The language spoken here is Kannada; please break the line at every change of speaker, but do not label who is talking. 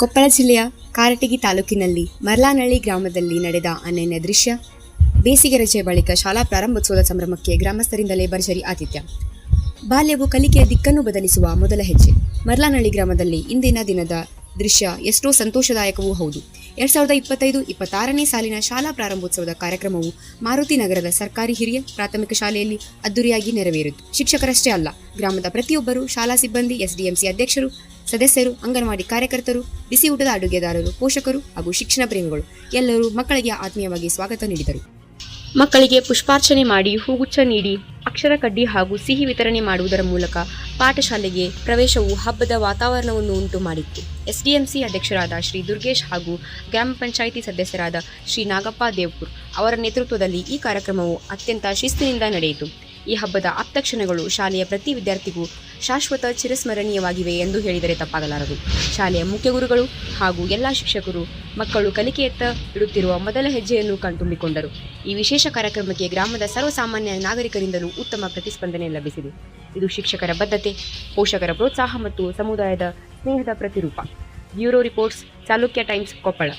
ಕೊಪ್ಪಳ ಜಿಲ್ಲೆಯ ಕಾರಟಗಿ ತಾಲೂಕಿನಲ್ಲಿ ಮರ್ಲಾನಳ್ಳಿ ಗ್ರಾಮದಲ್ಲಿ ನಡೆದ ಅನನ್ಯ ದೃಶ್ಯ. ಬೇಸಿಗೆ ರಜೆ ಬಳಿಕ ಶಾಲಾ ಪ್ರಾರಂಭೋತ್ಸವದ ಸಂಭ್ರಮಕ್ಕೆ ಗ್ರಾಮಸ್ಥರಿಂದಲೇ ಭರ್ಜರಿ ಆತಿಥ್ಯ. ಬಾಲ್ಯವು ಕಲಿಕೆಯ ದಿಕ್ಕನ್ನು ಬದಲಿಸುವ ಮೊದಲ ಹೆಜ್ಜೆ. ಮರ್ಲಾನಳ್ಳಿ ಗ್ರಾಮದಲ್ಲಿ ಇಂದಿನ ದಿನದ ದೃಶ್ಯ ಎಷ್ಟೋ ಸಂತೋಷದಾಯಕವೂ ಹೌದು. ಎರಡ್ ಸಾವಿರದ ಇಪ್ಪತ್ತೈದು ಇಪ್ಪತ್ತಾರನೇ ಸಾಲಿನ ಶಾಲಾ ಪ್ರಾರಂಭೋತ್ಸವದ ಕಾರ್ಯಕ್ರಮವು ಮಾರುತಿ ನಗರದ ಸರ್ಕಾರಿ ಹಿರಿಯ ಪ್ರಾಥಮಿಕ ಶಾಲೆಯಲ್ಲಿ ಅದ್ದೂರಿಯಾಗಿ ನೆರವೇರಿತು. ಶಿಕ್ಷಕರಷ್ಟೇ ಅಲ್ಲ, ಗ್ರಾಮದ ಪ್ರತಿಯೊಬ್ಬರು ಶಾಲಾ ಸಿಬ್ಬಂದಿ, ಎಸ್ಡಿಎಂಸಿ ಅಧ್ಯಕ್ಷರು ಸದಸ್ಯರು, ಅಂಗನವಾಡಿ ಕಾರ್ಯಕರ್ತರು, ಬಿಸಿ ಊಟದ ಅಡುಗೆದಾರರು ಪೋಷಕರು ಹಾಗೂ ಶಿಕ್ಷಣ ಪ್ರೇಮಿಗಳು ಎಲ್ಲರೂ ಮಕ್ಕಳಿಗೆ ಆತ್ಮೀಯವಾಗಿ ಸ್ವಾಗತ ನೀಡಿದರು. ಮಕ್ಕಳಿಗೆ ಪುಷ್ಪಾರ್ಚನೆ ಮಾಡಿ ಹೂಗುಚ್ಛ ನೀಡಿ, ಅಕ್ಷರ ಕಡ್ಡಿ ಹಾಗೂ ಸಿಹಿ ವಿತರಣೆ ಮಾಡುವುದರ ಮೂಲಕ ಪಾಠಶಾಲೆಗೆ ಪ್ರವೇಶವು ಹಬ್ಬದ ವಾತಾವರಣವನ್ನು ಉಂಟು ಮಾಡಿತ್ತು. ಎಸ್ಡಿಎಂಸಿ ಅಧ್ಯಕ್ಷರಾದ ಶ್ರೀ ದುರ್ಗೇಶ್ ಹಾಗೂ ಗ್ರಾಮ ಪಂಚಾಯಿತಿ ಸದಸ್ಯರಾದ ಶ್ರೀ ನಾಗಪ್ಪ ದೇವ್ಪುರ್ ಅವರ ನೇತೃತ್ವದಲ್ಲಿ ಈ ಕಾರ್ಯಕ್ರಮವು ಅತ್ಯಂತ ಶಿಸ್ತಿನಿಂದ ನಡೆಯಿತು. ಈ ಹಬ್ಬದ ಆಪ್ತಕ್ಷಣಗಳು ಶಾಲೆಯ ಪ್ರತಿ ವಿದ್ಯಾರ್ಥಿಗೂ ಶಾಶ್ವತ ಚಿರಸ್ಮರಣೀಯವಾಗಿವೆ ಎಂದು ಹೇಳಿದರೆ ತಪ್ಪಾಗಲಾರದು. ಶಾಲೆಯ ಮುಖ್ಯ ಗುರುಗಳು ಹಾಗೂ ಎಲ್ಲ ಶಿಕ್ಷಕರು ಮಕ್ಕಳು ಕಲಿಕೆಯತ್ತ ಇಡುತ್ತಿರುವ ಮೊದಲ ಹೆಜ್ಜೆಯನ್ನು ಕಣ್ತುಂಬಿಕೊಂಡರು. ಈ ವಿಶೇಷ ಕಾರ್ಯಕ್ರಮಕ್ಕೆ ಗ್ರಾಮದ ಸರ್ವಸಾಮಾನ್ಯ ನಾಗರಿಕರಿಂದಲೂ ಉತ್ತಮ ಪ್ರತಿಸ್ಪಂದನೆ ಲಭಿಸಿದೆ. ಇದು ಶಿಕ್ಷಕರ ಬದ್ಧತೆ, ಪೋಷಕರ ಪ್ರೋತ್ಸಾಹ ಮತ್ತು ಸಮುದಾಯದ ಸ್ನೇಹದ ಪ್ರತಿರೂಪ. Bureau reports, Chalukya Times Koppal.